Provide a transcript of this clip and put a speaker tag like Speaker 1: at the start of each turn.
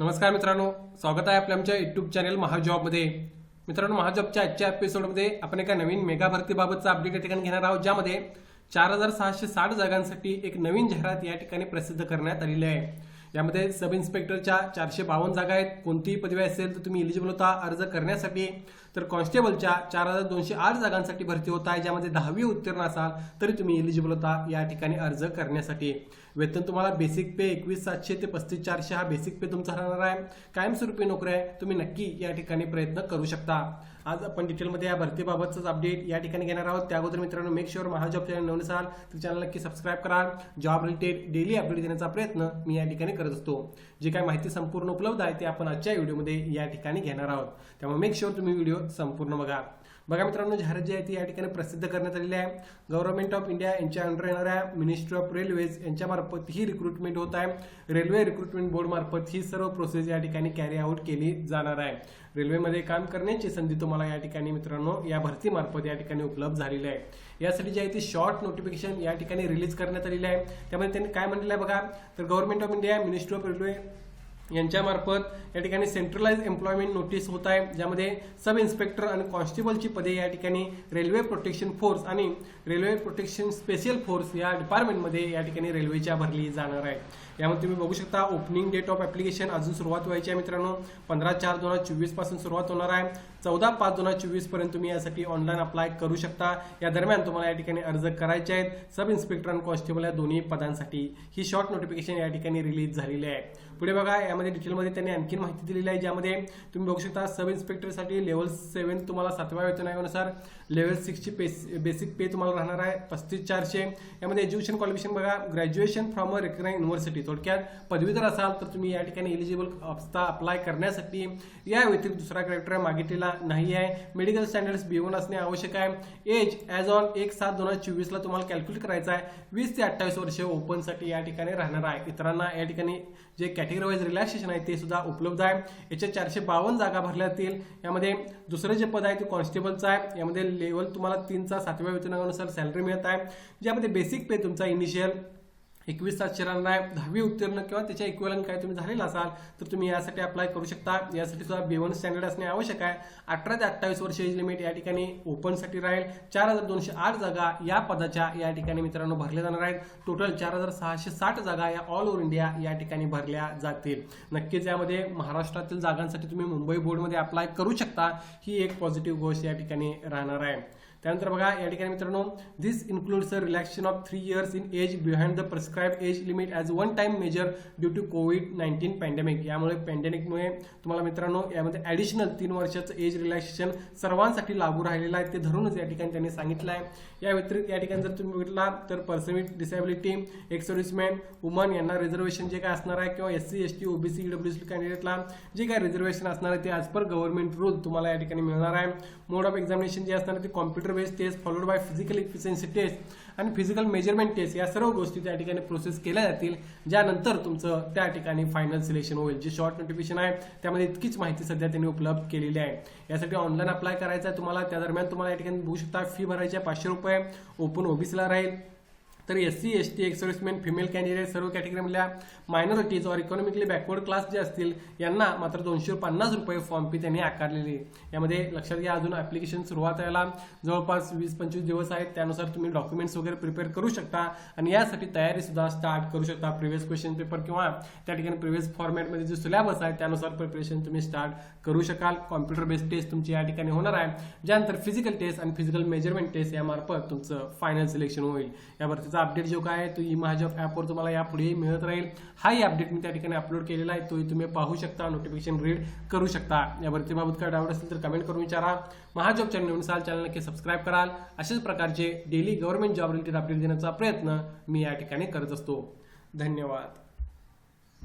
Speaker 1: नमस्कार मित्रांनो स्वागत आहे आपल्या आमच्या युट्यूब चॅनल महाजॉबमध्ये मित्रांनो महाजॉबच्या आजच्या एपिसोडमध्ये आपण एका नवीन मेगा भरतीबाबतचा अपडेट या ठिकाणी घेणार आहोत ज्यामध्ये चार हजार सहाशे साठ जागांसाठी एक नवीन जाहिरात या ठिकाणी प्रसिद्ध करण्यात आलेली आहे. यामध्ये सब इन्स्पेक्टरच्या चारशे बावन्न जागा आहेत. कोणतीही पदवी असेल तर तुम्ही इलिजिबल होता. अर्ज करण्यासाठी तर कॉन्स्टेबलच्या चार हजार दोनशे आठ जागांसाठी भरती होत आहे. ज्यामध्ये दहावी उत्तीर्ण असाल तरी तुम्ही इलिजिबल होता. या ठिकाणी अर्ज करण्यासाठी. वेतन तुम्हाला बेसिक पे एकवीस सातशे ते पस्तीस चारशे हा बेसिक पे तुमचा राहणार आहे. कायमस्वरूपी नोकरी आहे. तुम्ही नक्की या ठिकाणी प्रयत्न करू शकता. आज आपण डिटेलमध्ये या भरतीबाबतच अपडेट या ठिकाणी घेणार आहोत. त्या अगोदर मित्रांनो मेक शुअर महाजॉब चॅनल नवीन असाल तर चॅनल नक्की सबस्क्राईब करा. जॉब रिलेटेड डेली अपडेट देण्याचा प्रयत्न मी या ठिकाणी करत असतो. जे काही माहिती संपूर्ण उपलब्ध आहे ते आपण आजच्या व्हिडिओमध्ये या ठिकाणी घेणार आहोत. त्यामुळे मेक शुअर तुम्ही व्हिडिओ संपूर्ण बघा. बघा मित्रांनो जाहिरात जी आहे ती या ठिकाणी प्रसिद्ध करण्यात आलेली आहे. गव्हर्नमेंट ऑफ इंडिया यांच्या अंडर येणाऱ्या मिनिस्ट्री ऑफ रेल्वेज यांच्यामार्फत ही रिक्रुटमेंट होत आहे. रेल्वे रिक्रुटमेंट बोर्ड मार्फत ही सर्व प्रोसेस या ठिकाणी कॅरी आउट केली जाणार आहे. रेल्वेमध्ये काम करण्याची संधी तुम्हाला या ठिकाणी मित्रांनो या भरतीमार्फत या ठिकाणी उपलब्ध झालेली आहे. यासाठी जी आहे ती शॉर्ट नोटिफिकेशन या ठिकाणी रिलीज करण्यात आलेली आहे. त्यामध्ये त्यांनी काय म्हणलेलं आहे बघा? तर government of India ministry of railway यांच्यामार्फत या ठिकाणी सेंट्रलाइज एम्प्लॉयमेंट नोटीस होत आहे. ज्यामध्ये सब इन्स्पेक्टर आणि कॉन्स्टेबलची पदे या ठिकाणी रेल्वे प्रोटेक्शन फोर्स आणि रेल्वे प्रोटेक्शन स्पेशल फोर्स या डिपार्टमेंटमध्ये या ठिकाणी रेल्वेच्या भरली जाणार आहे. यामध्ये तुम्ही बघू शकता ओपनिंग डेट ऑफ ॲप्लिकेशन अजून सुरुवात व्हायची आहे मित्रांनो. पंधरा चार दोन हजार चोवीसपासून सुरुवात होणार आहे. चौदा पाच दोन हजार चोवीसपर्यंत तुम्ही यासाठी ऑनलाईन अप्लाय करू शकता. या दरम्यान तुम्हाला या ठिकाणी अर्ज करायचे आहेत. सब इन्स्पेक्टर आणि कॉन्स्टेबल या दोन्ही पदांसाठी ही शॉर्ट नोटिफिकेशन या ठिकाणी रिलीज झालेली आहे. पुढे बघा यामध्ये डिटेलमध्ये त्यांनी आणखी माहिती दिलेली आहे ज्यामध्ये तुम्ही बघू शकता सब इन्स्पेक्टरसाठी लेवल सेव्हन तुम्हाला सातव्या वेतन आयोगानुसार लेवल सिक्सची बेसिक पे तुम्हाला राहणार आहे पस्तीस चारशे. यामध्ये एज्युकेशन क्वालिफिकेशन बघा graduation from a recognise university थोडक्यात पदवीधर असाल तर तुम्ही या ठिकाणी एलिजिबल असता अप्लाय करण्यासाठी या व्यतिरिक्त दुसरा क्रायटेरिया मागितलेला नाही आहे. मेडिकल स्टँडर्ड्स बी वन असणे आवश्यक आहे. एज ॲज ऑन एक सात दोन हजार चोवीसला तुम्हाला कॅल्क्युलेट करायचं आहे. वीस ते अठ्ठावीस वर्ष ओपनसाठी या ठिकाणी राहणार आहे. इतरांना या ठिकाणी जे कॅटेगरी वाईज रिलॅक्सेशन आहे ते सुद्धा उपलब्ध आहे. याच्या चारशे बावन्न जागा भरल्या जातील. यामध्ये दुसरं जे पद आहे ते कॉन्स्टेबलचं आहे. यामध्ये लेवल तुम्हाला तीनचा सातव्या वेतनानुसार सॅलरी मिळत आहे. ज्यामध्ये बेसिक पे तुमचा इनिशियल एकवीस सातशे राहणार आहे दहावी उत्तीर्ण किंवा त्याच्या इक्वलन काय तुम्ही झालेला असाल तर तुम्ही यासाठी अप्लाय करू शकता. यासाठी सुद्धा बी वन स्टँडर्ड असणे आवश्यक आहे. अठरा ते अठ्ठावीस वर्ष एज लिमिट या ठिकाणी ओपनसाठी राहील. चार हजार दोनशे आठ जागा या पदाच्या या ठिकाणी मित्रांनो भरल्या जाणार आहेत. टोटल चार हजार सहाशे साठ जागा या ऑल ओव्हर इंडिया या ठिकाणी भरल्या जातील. नक्कीच यामध्ये महाराष्ट्रातील जागांसाठी तुम्ही मुंबई बोर्डमध्ये अप्लाय करू शकता. ही एक पॉझिटिव्ह गोष्ट या ठिकाणी राहणार आहे. त्यानंतर बघा या ठिकाणी मित्रांनो this includes a relaxation of three years in age behind the prescribe age limit as one time measure due to Covid nineteen pandemic यामुळे पॅन्डेमिकमुळे तुम्हाला मित्रांनो यामध्ये ॲडिशनल तीन वर्षाचं एज रिलॅक्सेशन सर्वांसाठी लागू राहिलेलं आहे. ते धरूनच या ठिकाणी त्यांनी सांगितलं आहे. या व्यतिरिक्त या ठिकाणी जर तुम्ही बघितला तर person with disability ex serviceman woman यांना रिझर्वेशन जे काय असणार आहे किंवा S C S T OBC EW C कॅन्डिडेटला जे काय रिझर्वेशन असणार आहे ते ॲज पर गव्हर्नमेंट रूल तुम्हाला या ठिकाणी मिळणार आहे. मोड ऑफ एक्झामिनेशन जे असणार आहे ते computer based test followed by physical efficiency test आणि फिजिकल मेजरमेंट टेस्ट या सर्व गोष्टी त्या ठिकाणी प्रोसेस केल्या जातील. ज्यानंतर तुमचं त्या ठिकाणी फायनल सिलेक्शन होईल. जे शॉर्ट नोटिफिकेशन आहे त्यामध्ये इतकीच माहिती सध्या त्यांनी उपलब्ध केलेली आहे. यासाठी ऑनलाईन अप्लाय करायचं आहे तुम्हाला. त्या दरम्यान तुम्हाला या ठिकाणी बघू शकता फी भरायची आहे पाचशे रुपये. ओपन ओबीसीला राहील. तर S C S T ex serviceman female candidate सर्व कॅटेगरीमधल्या मायनॉरिटीज और इकॉनॉमिकली बॅकवर्ड क्लास जे असतील यांना मात्र दोनशे पन्नास रुपये फॉर्म फी त्यांनी आकारलेली यामध्ये लक्षात घ्या अजून ऍप्लिकेशन सुरुवात व्हायला जवळपास वीस पंचवीस दिवस आहेत. त्यानुसार तुम्ही डॉक्युमेंट्स वगैरे प्रिपेअर करू शकता आणि यासाठी तयारी सुद्धा स्टार्ट करू शकता. प्रिव्हियस क्वेश्चन पेपर किंवा त्या ठिकाणी प्रिव्हियस फॉर्मॅटमध्ये जे सिलेबस आहे त्यानुसार प्रिपरेशन तुम्ही स्टार्ट करू शकाल. कॉम्प्युटर बेस्ड टेस्ट तुमची या ठिकाणी होणार आहे. ज्यानंतर फिजिकल टेस्ट आणि फिजिकल मेजरमेंट टेस्ट यामार्फत तुमचं फायनल सिलेक्शन होईल. यावरतीचा अपडेट जो काय तो ई महाजॉब ॲपवर तुम्हाला यापुढेही मिळत राहील. हाही अपडेट मी त्या ठिकाणी अपलोड केलेला आहे तोही तुम्ही पाहू शकता नोटिफिकेशन रीड करू शकता. या भरतीबाबत काय डाऊट असेल तर कमेंट करून विचारा. महाजॉब चॅनल नवीन साल चॅनल नक्की सबस्क्राईब कराल. अशाच प्रकारचे daily government job related update देण्याचा प्रयत्न मी या ठिकाणी करत असतो. धन्यवाद.